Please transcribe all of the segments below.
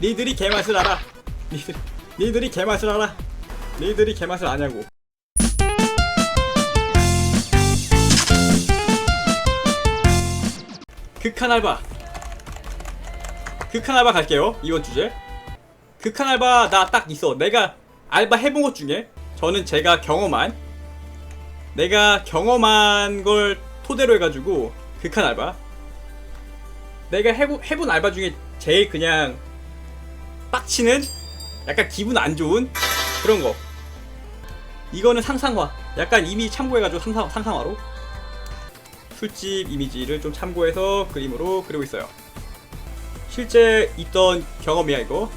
니들이 개맛을 알아. 니들, 니들이 개맛을 알아. 니들이 개맛을 아냐고. 극한 알바. 극한 알바 갈게요 이번 주제. 극한 알바 나 딱 있어. 내가 알바 해본 것 중에 저는 제가 경험한 내가 경험한 걸 토대로 해가지고 극한 알바. 내가 해보, 해본 알바 중에 제일 그냥 빡치는 약간 기분 안 좋은 그런 거. 이거는 상상화. 약간 이미 참고해가지고 상상, 상상화로. 술집 이미지를 좀 참고해서 그림으로 그리고 있어요. 실제 있던 경험이야 이거.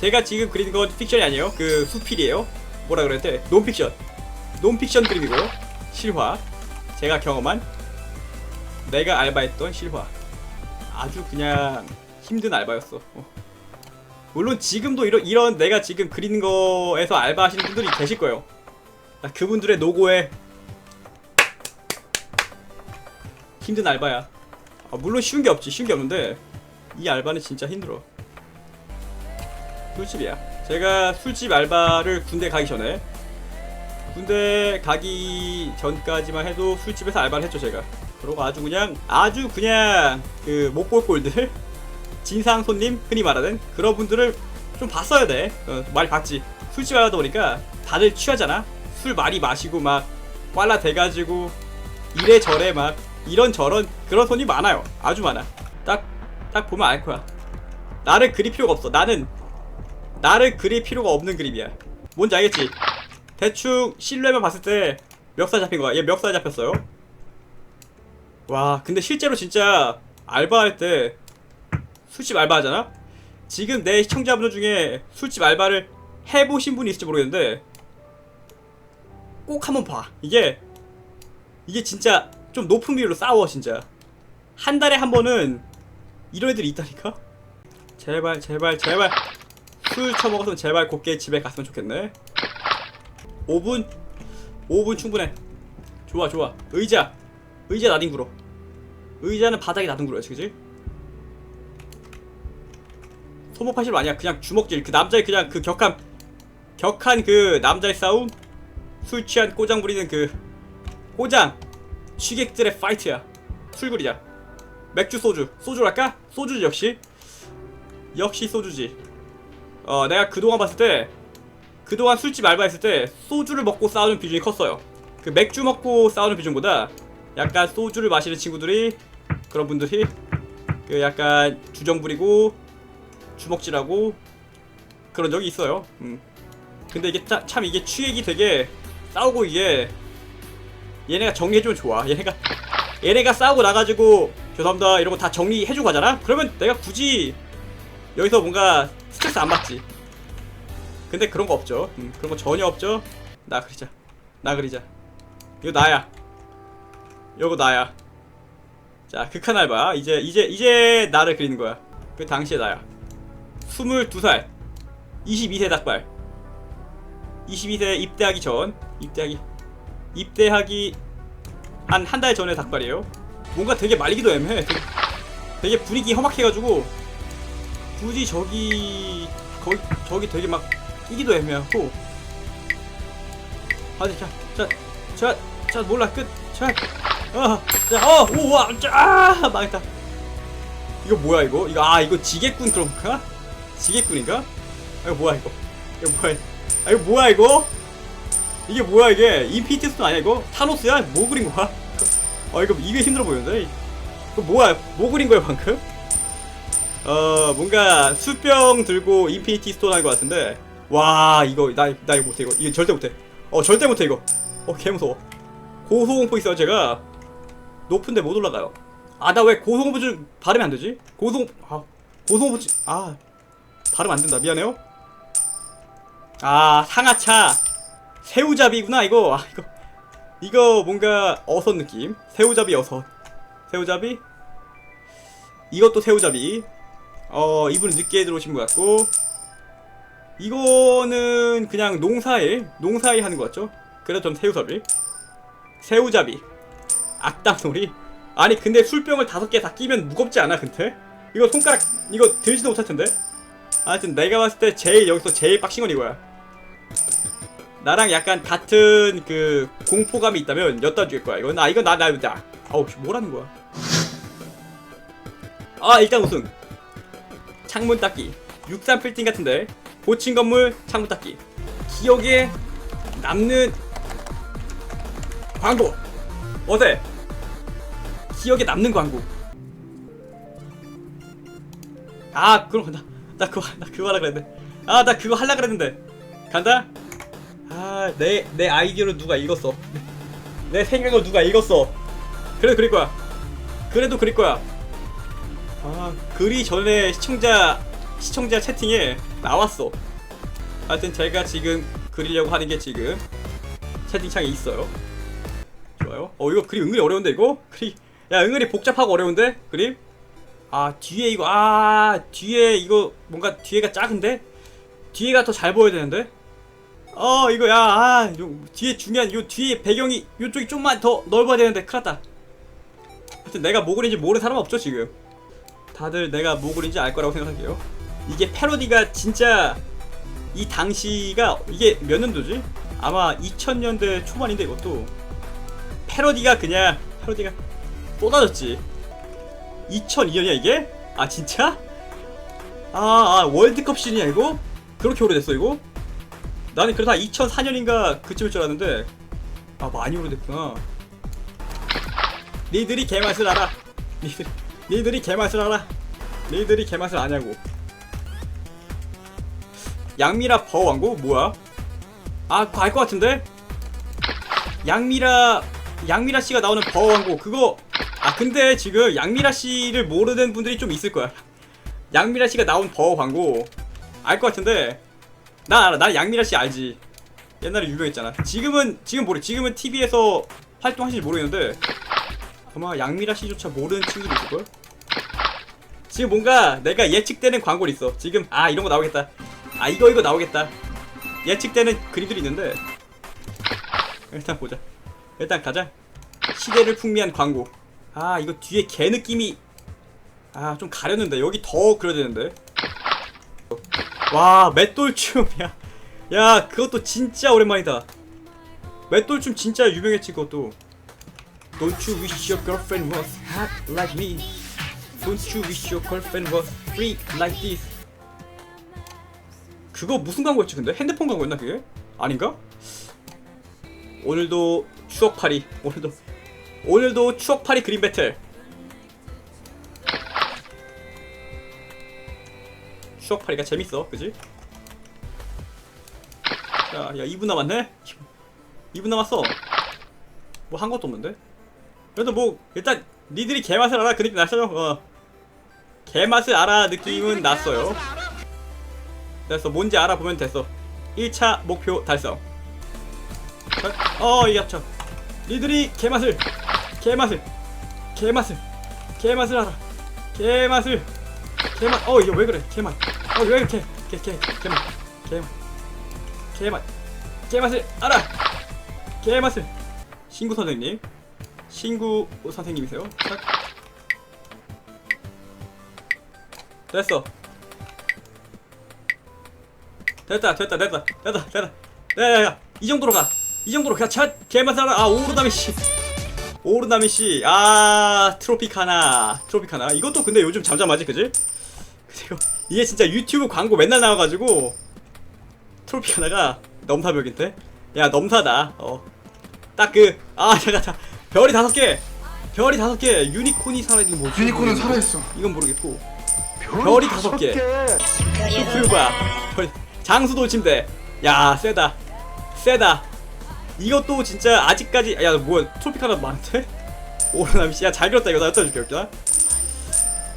제가 지금 그리는 건 픽션이 아니에요. 그 수필이에요. 뭐라 그랬대? 논픽션. 논픽션 그림이고 실화. 제가 경험한 내가 알바했던 실화. 아주 그냥 힘든 알바였어. 어. 물론 지금도 이런, 이런 내가 지금 그리는 거에서 알바하시는 분들이 계실 거예요. 나 그분들의 노고에 힘든 알바야. 아, 물론 쉬운 게 없지 쉬운 게 없는데 이 알바는 진짜 힘들어. 술집이야. 제가 술집 알바를 군대 가기 전에 군대 가기 전까지만 해도 술집에서 알바를 했죠 제가. 그러고 아주 그냥 아주 그냥 그 못 볼 꼴들 진상 손님 흔히 말하는 그런 분들을 좀 봤어야 돼. 어, 많이 봤지. 술집 알바다 보니까 다들 취하잖아. 술 많이 마시고 막 꽐라 대가지고 이래저래 막 이런저런 그런 손이 많아요. 아주 많아. 딱 딱 보면 알 거야. 나를 그릴 필요가 없어. 나는 나를 그릴 필요가 없는 그림이야. 뭔지 알겠지? 대충 실루엣만 봤을 때 멱살 잡힌 거야. 얘 멱살 잡혔어요. 와 근데 실제로 진짜 알바할 때 술집 알바 하잖아? 지금 내 시청자분들 중에 술집 알바를 해보신 분이 있을지 모르겠는데 꼭 한번 봐. 이게 이게 진짜 좀 높은 비율로 싸워 진짜. 한 달에 한 번은 이런 애들이 있다니까? 제발 제발 제발. 술 처먹어서 제발 곱게 집에 갔으면 좋겠네. 5분 5분 충분해. 좋아 좋아. 의자. 의자 나뒹굴어 의자는 바닥에 나뒹굴어야지 그지 소모파실 아니야. 그냥 주먹질. 그 남자의 그냥 그 격한 격한 그 남자의 싸움? 술 취한 꼬장 부리는 그 꼬장. 취객들의 파이트야. 술 그리자. 맥주 소주. 소주랄까? 소주지 역시. 역시 소주지. 어 내가 그동안 봤을 때 그동안 술집 알바했을 때 소주를 먹고 싸우는 비중이 컸어요. 그 맥주 먹고 싸우는 비중보다 약간 소주를 마시는 친구들이 그런 분들이 그 약간 주정 부리고 주먹질하고 그런 적이 있어요. 음. 근데 이게 차, 참 이게 취액이 되게 싸우고 이게 얘네가 정리해주면 좋아. 얘네가 얘네가 싸우고 나가지고 죄송합니다 이런 거다 정리해주고 가잖아? 그러면 내가 굳이 여기서 뭔가 스트레스 안 받지. 근데 그런 거 없죠. 음, 그런 거 전혀 없죠. 나 그리자. 나 그리자. 이거 나야. 이거 나야. 자 극한 알바. 이제 이제 이제 나를 그리는 거야. 그 당시에 나야 22살. 22세 닭발. 22세 입대하기 전 입대하기 입대하기 한 한 달 전에 닭발이에요. 뭔가 되게 말리기도 애매해. 되게, 되게 분위기 험악해가지고 굳이 저기 거기 저기 되게 막 끼기도 애매하고. 아니 자자자자 몰라. 끝자어자어 우와 자 망했다. 이거 뭐야 이거? 이거 아 이거 지게꾼 그런 건가 지게꾼인가? 아, 이거 뭐야 이거? 이거 뭐야 아 이거 뭐야 이거? 이게 뭐야 이게? 인피니티 스톤 아니야 이거? 타노스야? 뭐 그린 거야? 아 이거 이게 힘들어 보이는데? 이거 뭐야 뭐 그린 거야 방금? 어 뭔가 수병 들고 인피니티 스톤 한것 같은데? 와 이거 나, 나 이거 못해 이거. 이거 절대 못해. 어 절대 못해 이거. 어 개무서워. 고소공포 있어요 제가. 높은데 못 올라가요. 아 나 왜 고소공포증 발음이 안 되지? 고소 아 고소공포증 아 발음 안 된다. 미안해요. 아 상하차. 새우잡이구나 이거. 아 이거. 이거 뭔가 어선 느낌. 새우잡이 어선. 새우잡이? 이것도 새우잡이. 어 이분은 늦게 들어오신 것 같고. 이거는 그냥 농사일 농사일 하는 것 같죠? 그래서 전 새우잡이. 새우잡이. 악당놀이. 아니 근데 술병을 다섯 개 다 끼면 무겁지 않아 근데 이거 손가락 이거 들지도 못할 텐데 하여튼 내가 봤을 때 제일 여기서 제일 빡신 건 이거야. 나랑 약간 같은 그 공포감이 있다면 엿다 줄 거야. 이건 아 이건 나나 나, 아우 씨, 뭐라는 거야? 아 일단 우승. 창문 닦기. 63 빌딩 같은데 고층 건물 창문 닦기. 기억에 남는 광고. 어때? 기억에 남는 광고. 아 그럼 나, 나 그거 나 그거 하려 그랬는데. 아나 그거 하려 그랬는데. 간다. 아내내 아이디어를 누가 읽었어? 내 생각을 누가 읽었어? 그래도 그릴 거야. 그래도 그릴 거야. 아 글이 전에 시청자 시청자 채팅에 나왔어. 하여튼 제가 지금 그리려고 하는 게 지금 채팅창에 있어요. 좋아요. 어 이거 그림 은근히 어려운데 이거? 그림 야 은근히 복잡하고 어려운데? 그림 아 뒤에 이거 아 뒤에 이거 뭔가 뒤에가 작은데? 뒤에가 더 잘 보여야 되는데? 어 이거 야아 뒤에 중요한 요 뒤에 배경이 요쪽이 좀만 더 넓어야 되는데. 큰일났다. 하여튼 내가 뭐 그린지 모르는 사람 없죠 지금. 다들 내가 뭐 그린지 알 거라고 생각할게요. 이게 패러디가 진짜 이 당시가 이게 몇 년도지? 아마 2000년대 초반인데 이것도. 패러디가 그냥 패러디가 쏟아졌지 2002년이야 이게? 아 진짜? 아, 아 월드컵 시즌이야 이거? 그렇게 오래됐어 이거? 나는 그래도 한 2004년인가 그쯤일 줄 알았는데 아 많이 오래됐구나 니들이 개맛을 알아 니들, 니들이 개맛을 알아 니들이 개맛을 아냐고 양미라 버왕고 뭐야? 아 그거 알것 같은데? 양미라 양미라 씨가 나오는 버왕고 그거 아 근데 지금 양미라 씨를 모르는 분들이 좀 있을 거야. 양미라 씨가 나온 버 광고. 알 것 같은데. 나 알아. 나 양미라 씨 알지. 옛날에 유명했잖아. 지금은 지금 모르 지금은 TV에서 활동하실지 모르겠는데. 아마 양미라 씨조차 모르는 친구도 있을걸? 지금 뭔가 내가 예측되는 광고를 있어. 지금 아 이런 거 나오겠다. 아 이거 이거 나오겠다. 예측되는 그림들이 있는데. 일단 보자. 일단 가자. 시대를 풍미한 광고 아 이거 뒤에 개 느낌이 아 좀 가렸는데. 여기 더 그려야 되는데. 와 맷돌춤 야, 야 그것도 진짜 오랜만이다. 맷돌춤 진짜 유명했지 그것도. Don't you wish your girlfriend was hot like me? Don't you wish your girlfriend was free like this? 그거 무슨 광고였지 근데? 핸드폰 광고였나 그게? 아닌가? 오늘도 추억팔이. 오늘도 오늘도 추억팔이 그림 배틀. 추억팔이가 재밌어 그지? 야, 야 2분 남았네? 2분 남았어. 뭐 한 것도 없는데? 그래도 뭐 일단 니들이 개맛을 알아 그 느낌 났어요 어. 개맛을 알아 느낌은 났어요. 됐어 뭔지 알아보면 됐어. 1차 목표 달성. 자, 어 이게 합쳐 니들이 개맛을 개맛을 개맛을 개맛을 알아 개맛을 개맛. 어 이거 왜 그래? 개맛. 어왜 이렇게 개개 개맛? 개맛. 개맛. 개맛을 알아! 개맛을. 신구 선생님. 신구 선생님이세요? 자. 됐어. 됐다 됐다 됐다 됐다 됐다. 야야야 이 정도로 가이 정도로 가차 개맛을 알아. 아 오르다미 씨 오르다미 씨 아 트로피카나 트로피카나. 이것도 근데 요즘 잠잠하지 그지? 그리고 이게 진짜 유튜브 광고 맨날 나와가지고 트로피카나가 넘사벽인데? 야 넘사다. 어 딱 그 아 잠깐 잠깐. 별이 다섯 개. 별이 다섯 개. 유니콘이 살아있는 뭐지? 유니콘은 살아있어. 이건 모르겠고. 별이 다섯 개. 별- 장수도 침대. 야 세다. 세다 이것도 진짜 아직까지 야 뭐야 트로피카나 많은데? 오르나미 씨야 잘 그렸다. 이거 나 여쭤줄게 웃겨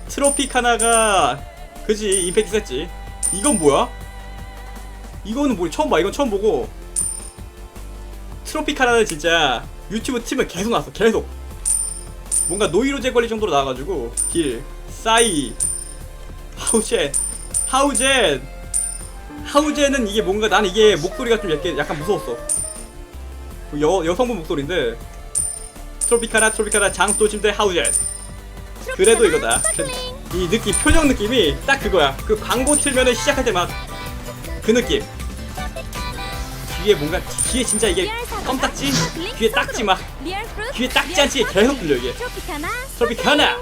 트로피카나가 그지? 임팩트 셌지. 이건 뭐야? 이거는 뭐 처음 봐. 이건 처음 보고. 트로피카나는 진짜 유튜브 팀을 계속 나왔어 계속. 뭔가 노이로제 걸릴 정도로 나와가지고 길. 싸이. 하우젠. 하우젠. 하우젠은 이게 뭔가 나는 이게 목소리가 좀 약간, 무서웠어. 그 여, 여성분 목소리인데 트로피카나 트로피카나 장수도 침대 하우젠 그래도 이거다. 이 느낌 표정 느낌이 딱 그거야. 그 광고 틀면은 시작할 때 막 그 느낌. 귀에 뭔가 귀에 진짜 이게 껌딱지? 귀에 딱지 막. 귀에 딱지 않지? 계속 들려 이게. 트로피카나